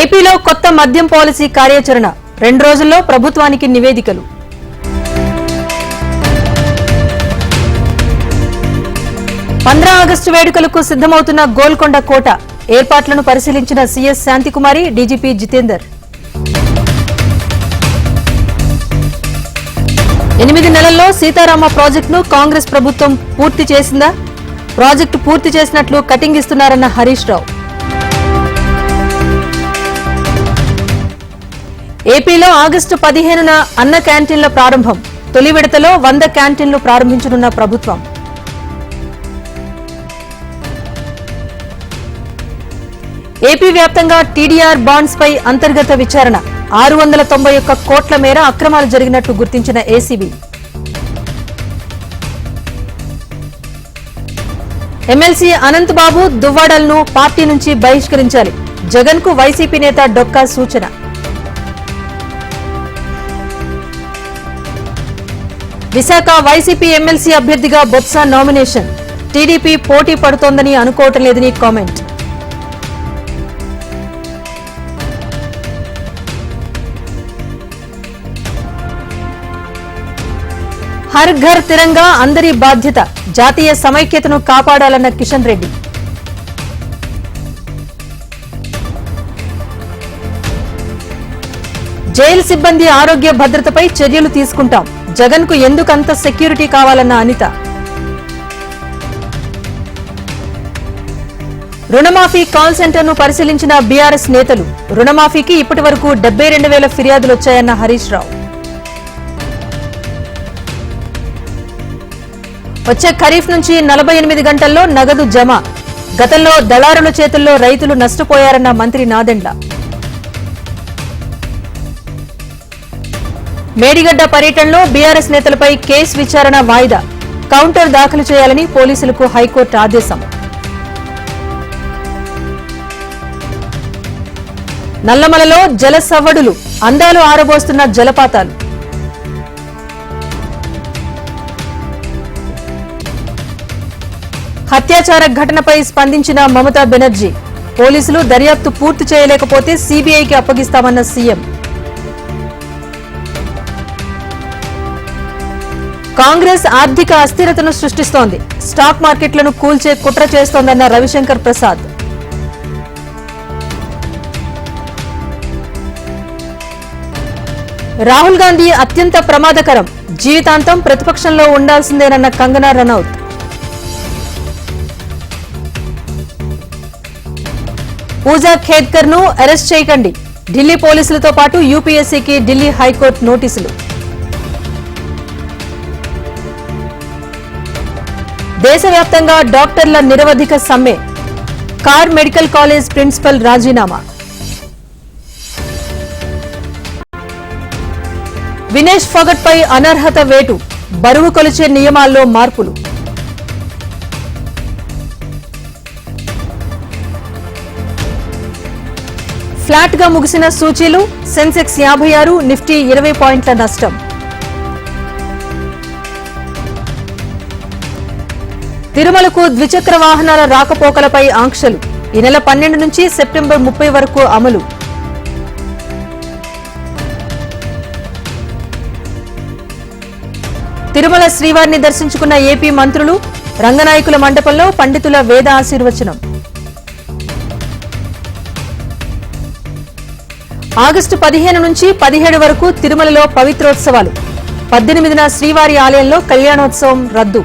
ఏపీలో కొత్త మద్యం పాలసీ కార్యాచరణ. రెండు రోజుల్లో ప్రభుత్వానికి నివేదికలు. పంద్రా ఆగస్టు వేడుకలకు సిద్దమవుతున్న గోల్కొండ కోట. ఏర్పాట్లను పరిశీలించిన సీఎస్ శాంతికుమారి డీజీపీ జితేందర్. ఎనిమిది నెలల్లో సీతారామ ప్రాజెక్టును కాంగ్రెస్ ప్రభుత్వం పూర్తి చేసిందా? ప్రాజెక్టు పూర్తి చేసినట్లు కటింగ్ ఇస్తున్నారన్న హరీష్ రావు. ఏపీలో ఆగస్టు పదిహేనున అన్న క్యాంటీన్ల ప్రారంభం. తొలి విడతలో వంద క్యాంటీన్లు ప్రారంభించనున్న ప్రభుత్వం. ఏపీ వ్యాప్తంగా టీడీఆర్ బాండ్స్ పై అంతర్గత విచారణ. ఆరు వందల తొంభై ఒక్క కోట్ల మేర అక్రమాలు జరిగినట్లు గుర్తించిన ఏసీబీ. ఎమ్మెల్సీ అనంత్ బాబు దువ్వాడలను పార్టీ నుంచి బహిష్కరించాలి. జగన్కు వైసీపీ నేత డొక్కా సూచన. విశాఖ వైసీపీ ఎమ్మెల్సీ అభ్యర్థిగా బొత్స నామినేషన్. టీడీపీ పోటీ పడుతోందని అనుకోవటం లేదని కామెంట్. హర్ ఘర్ తిరంగా అందరి బాధ్యత జాతీయ సమైక్యతను కాపాడాలన్న కిషన్ రెడ్డి. జైలు సిబ్బంది ఆరోగ్య భద్రతపై చర్యలు తీసుకుంటాం. జగన్కు ఎందుకంత సెక్యూరిటీ కావాలన్న అనిత? రుణమాఫీ కాల్ సెంటర్ను పరిశీలించిన బీఆర్ఎస్ నేతలు రుణమాఫీకి ఇప్పటి వరకు డెబ్బై రెండు వేల ఫిర్యాదులు వచ్చాయన్న హరీష్ రావు. వచ్చే ఖరీఫ్ నుంచి నలభై ఎనిమిది గంటల్లో నగదు జమ. గతంలో దళారుల చేతుల్లో రైతులు నష్టపోయారన్న మంత్రి నాదెండ్ల. మేడిగడ్డ పర్యటనలో బీఆర్ఎస్ నేతలపై కేసు విచారణ వాయిదా. కౌంటర్ దాఖలు చేయాలని పోలీసులకు హైకోర్టు ఆదేశం. నల్లమలలో జల సవ్వడులు అందాలు ఆరబోస్తున్న జలపాతాలు. హత్యాచార ఘటనపై స్పందించిన మమతా బెనర్జీ. పోలీసులు దర్యాప్తు పూర్తి చేయలేకపోతే సీబీఐకి అప్పగిస్తామన్న సీఎం. కాంగ్రెస్ ఆర్థిక అస్థిరతను సృష్టిస్తోంది. స్టాక్ మార్కెట్లను కూల్చే కుట్ర చేస్తోందన్న రవిశంకర్ ప్రసాద్. రాహుల్ గాంధీ అత్యంత ప్రమాదకరం. జీవితాంతం ప్రతిపక్షంలో ఉండాల్సిందేనన్న కంగనా రనౌత్. పూజా ఖేద్కర్ను అరెస్ట్ చేయకండి. ఢిల్లీ పోలీసులతో పాటు యూపీఎస్సీకి ఢిల్లీ హైకోర్టు నోటీసులు. దేశవ్యాప్తంగా డాక్టర్ల నిరవధిక సమ్మె. కార్ మెడికల్ కాలేజ్ ప్రిన్సిపల్ రాజీనామా. వినేష్ ఫగట్ పై అనర్హత వేటు. బరువు కొలిచే నియమాల్లో మార్పులు. ఫ్లాట్గా ముగిసిన సూచీలు సెన్సెక్స్ యాభై ఆరు నిఫ్టీ ఇరవై పాయింట్ల నష్టం. తిరుమలకు ద్విచక్ర వాహనాల రాకపోకలపై ఆంక్షలు. ఈ నెల పన్నెండు నుంచి సెప్టెంబర్ ముప్పై వరకు అమలు. తిరుమల శ్రీవారిని దర్శించుకున్న ఏపీ మంత్రులు రంగనాయకుల మండపంలో పండితుల వేద ఆశీర్వచనం. ఆగస్టు పదిహేను నుంచి పదిహేడు వరకు తిరుమలలో పవిత్రోత్సవాలు. పద్దెనిమిదిన శ్రీవారి ఆలయంలో కళ్యాణోత్సవం రద్దు.